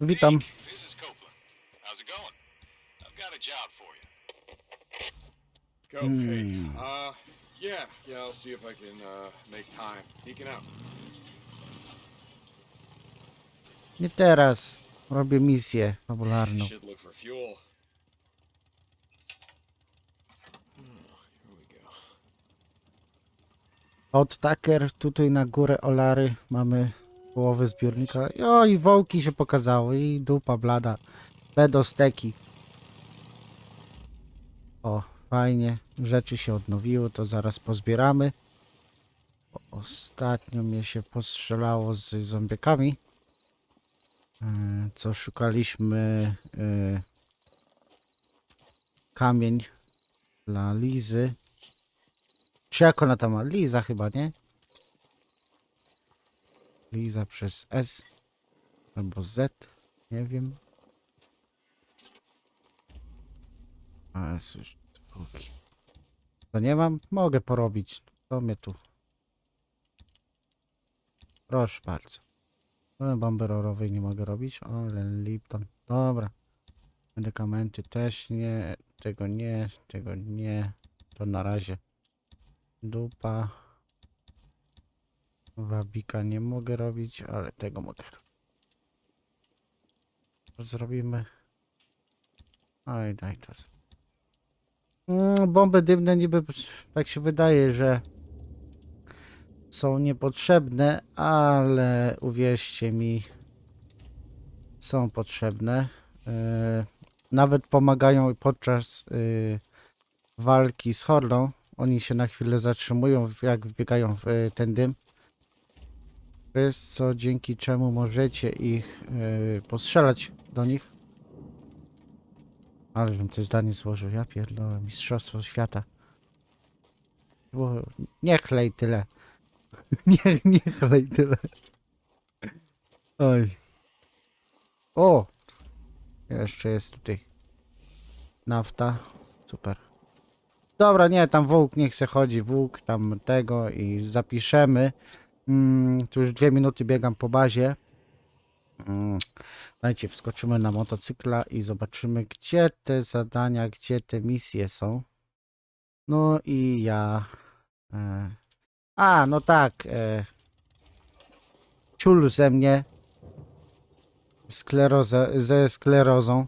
Witam. Hey. Uh, yeah, yeah, I'll see if I can, uh, make time. Peeking out. Nie teraz. Robię misję fabularną. Should look for fuel. Hmm, here we go. Od Tucker tutaj na górę Olary mamy połowę zbiornika. O i wołki się pokazały i dupa blada. Bedosteki. O, fajnie. Rzeczy się odnowiły, to zaraz pozbieramy. Bo Ostatnio mnie się postrzelało z zombiekami. Yy, Co szukaliśmy yy, kamień dla Lizy. Czy jak ona tam ma? Liza chyba, nie? Liza przez S albo Z, nie wiem. A jest już póki. To nie mam? Mogę porobić. To mnie tu. Proszę bardzo. No, bomby rorowej nie mogę robić, ale Lipton. Dobra. Medykamenty też nie. Tego nie, tego nie. To na razie. Dupa. Wabika nie mogę robić, ale tego mogę. Zrobimy. Oj, daj to. Mm, bomby dymne niby tak się wydaje, że są niepotrzebne, ale uwierzcie mi, są potrzebne. E, nawet pomagają podczas y, walki z hordą. Oni się na chwilę zatrzymują, jak wbiegają w y, ten dym. Przez co dzięki czemu możecie ich y, postrzelać do nich. Ale żebym to zdanie złożył. Ja pierdolę, mistrzostwo świata. Bo nie chlej tyle. nie, nie chlej tyle. Oj. O! Jeszcze jest tutaj nafta. Super. Dobra, nie, tam włók niech se chodzi, włók tam tego i zapiszemy. Mm, tu już dwie minuty biegam po bazie. Mm, dajcie, wskoczymy na motocykla i zobaczymy, gdzie te zadania, gdzie te misje są. No i ja... E, a, no tak. E, ciul ze mnie. Sklerozę, ze sklerozą.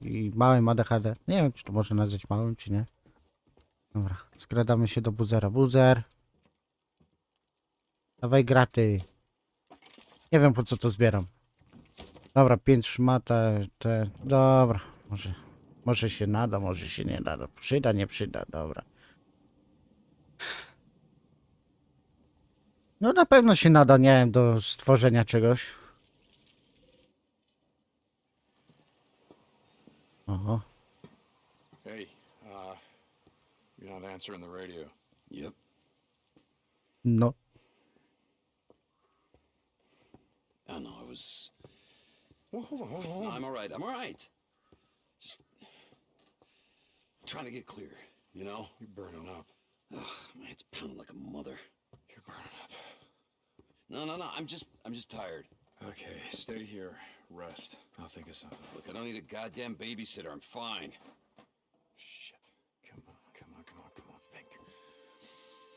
I małym ADHD. Nie wiem, czy to można nazwać małym, czy nie. Dobra, skradamy się do buzera. Buzer. Dawaj graty. Nie wiem po co to zbieram. Dobra, pięć szmata, te... Dobra, może... Może się nada, może się nie nada. Przyda, nie przyda, dobra. No na pewno się nada, nie wiem, do stworzenia czegoś. Oho. Hey, uh, you're not answering the radio. Yep. No. I don't know. I was. Well, hold on, hold on, hold No, on. I'm all right. I'm all right. Just trying to get clear. You know. You're burning up. Ugh, my head's pounding like a mother. You're burning up. No, no, no. I'm just. I'm just tired. Okay, stay here. Rest. I'll think of something. Look, I don't need a goddamn babysitter. I'm fine. Shit. Come on, come on, come on, come on. Think.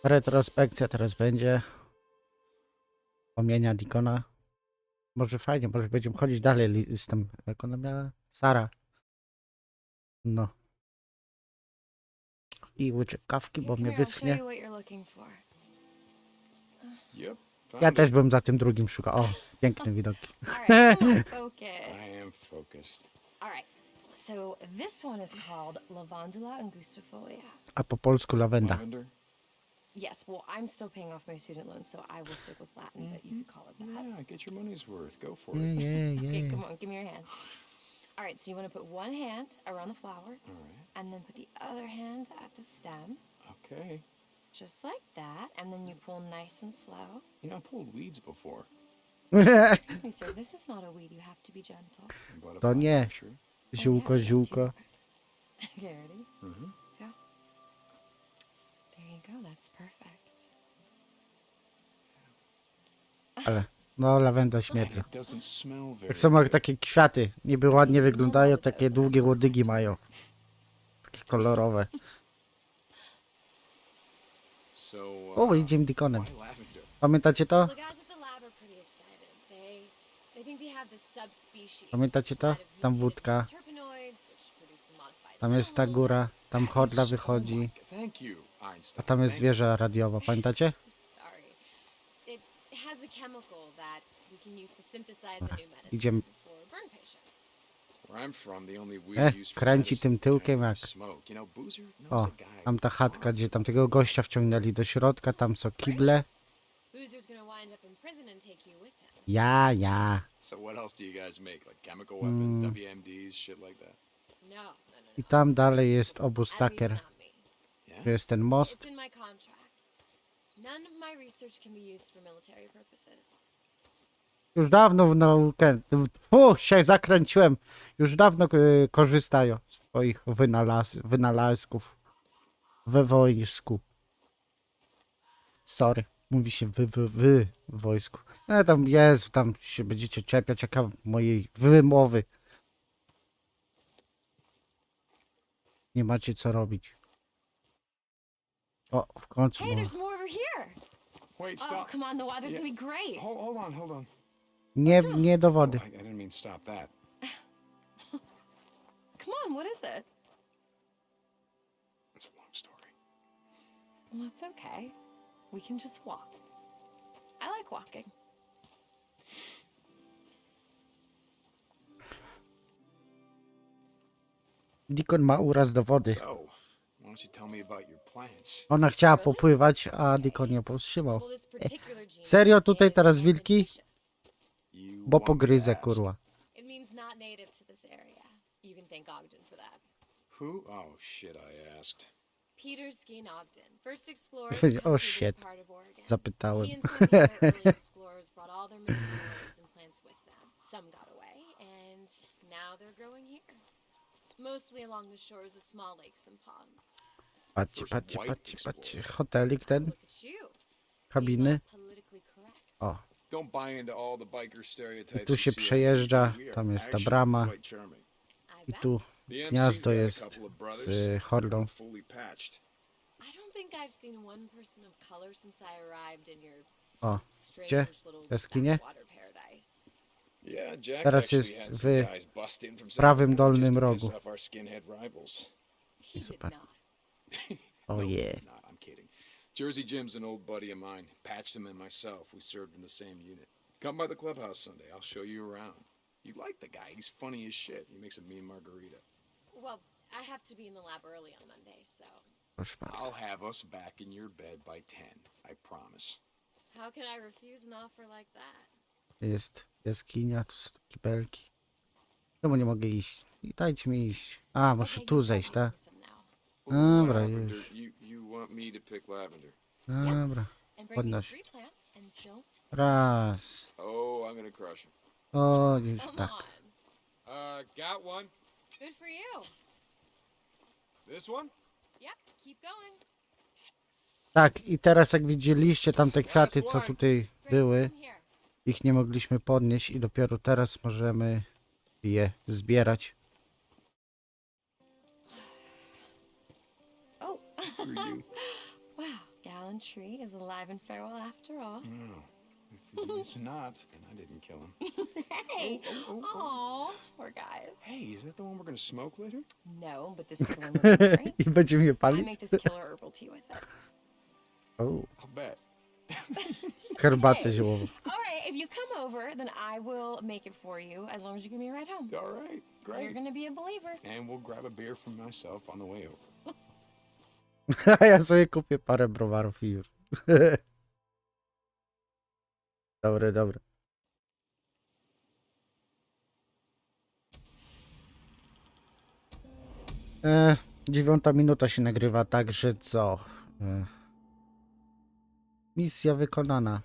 Retrospekcja teraz będzie. Wspomnienia Dikona. Może fajnie, może będziemy chodzić dalej z tym, jak ona miała? Sara. No. I łyczek kawki, bo mnie wyschnie. Ja też bym za tym drugim szukał. O, piękne widoki. A po polsku lawenda. Lavender? Yes, well, I'm still paying off my student loan, so I will stick with Latin, but you could call it that. Yeah, get your money's worth. Go for Yeah, it. yeah, Okay, yeah. come on, give me your hands. All right, so you want to put one hand around the flower, All right. and then put the other hand at the stem, Okay. just like that, and then you pull nice and slow. You know, I pulled weeds before. Excuse me, sir, this is not a weed. You have to be gentle. But if To I'm nie. not Sure. Ziółko, yeah, ziółko. Okay, ready? Mm-hmm. There you go. That's perfect. Ale No, lawenda Man, śmierdzi. it doesn't smell very Tak samo jak takie kwiaty. Niby ładnie wyglądają, takie długie łodygi mają. Takie kolorowe. So, O, uh, idziemy Deaconem. why lavender? Pamiętacie to? The guys at the lab are pretty excited. They they think they have this subspecies. Pamiętacie to? Tam wódka. terpenoids, Tam jest ta góra, tam Oh wychodzi. A tam jest zwierzę radiowe, pamiętacie? Idziemy. Eh, for kręci tym tyłkiem jak- O, tam ta chatka, gdzie tamtego gościa wciągnęli do środka, tam są kible. Ja, ja. So what else do you guys make? Like chemical weapons, WMDs, shit like that? No. I tam dalej jest obóz Tucker. Tu jest ten most. Już dawno w naukę. Fu, się zakręciłem. Już dawno y, korzystają z twoich wynalaz wynalazków we wojsku. Sorry. Mówi się wy, wy, wy wojsku. E, tam jest, tam się będziecie czepiać, jaka mojej wymowy. Nie macie co robić. O, w końcu. Hey, there's more over here. Wait, Oh, stop. come on, the weather's Yeah. gonna be great. Hold, hold on, hold on. Nie, nie do Oh, wody. I, I didn't mean stop that. Come on, what is it? It's a long story. Well, that's okay. We can just walk. I like walking. Dikon ma uraz do wody. Ona chciała popływać, a Dikon ją powstrzymał. Serio tutaj teraz wilki? Bo pogryzę, kurwa. Who? Oh shit, I asked. Peter Skeen Ogden, first explorer Oh, shit. part of Oregon. Zapytałem. He and some of the other early explorers brought all their medicinal herbs and plants with them. Some got away, and now they're growing here. Mostly along the shores of small lakes and ponds. Patrzcie, patrzcie, patrzcie, patrzcie. Hotelik ten, Look at you. being kabiny. all politically correct. O, Don't buy into all the biker stereotypes. I tu się przejeżdża, tam jest ta brama. I i bet. tu gniazdo jest z hordą. fully patched. I don't think I've seen one person of color since I arrived in your O, strange gdzie? little Jaskinie? backwater paradise. Yeah, Jack Teraz jest w some guys bust in from South prawym Dakota dolnym rogu. off our skinhead rivals. He did Super. not. oh yeah. I'm kidding. Jersey Jim's an old buddy of mine. Patched him and myself. We served in the same unit. Come by the clubhouse Sunday. I'll show you around. You like the guy. He's funny as shit. He makes a mean margarita. Well, I have to be in the lab early on Monday, so I'll have us back in your bed by 10. I promise. how can I refuse an offer like that? Jest jaskinia, tu są kibelki. Czemu nie mogę iść? I Dajcie mi iść. A, muszę tu zejść, tak? Dobra, już. Dobra. Podnoś. Raz. Oh. O, już tak. Uh, got one. Good for you. This one? Yep, keep going. Tak, i teraz jak widzieliście tamte kwiaty, co tutaj były. Ich nie mogliśmy podnieść i dopiero teraz możemy je zbierać. Oh. You. wow, gallantry is alive and farewell after all. No. If it's not, then I didn't kill him. Hey. oh, oh. Oh, poor guys. Hey, is that the one we're gonna smoke later? No, but this is the one we're gonna drink. I będziemy je I palić? make this killer herbal tea with it. O, I'll bet. herbatę ziołową. If you come over, then I will make it for you as long as you give me a ride home. All right, You're great. gonna be a believer. And we'll grab a beer for myself on the way over. Ja sobie kupię parę browarów i już. Dobre, dobre. E, dziewiąta minuta się nagrywa, także co? E, misja wykonana.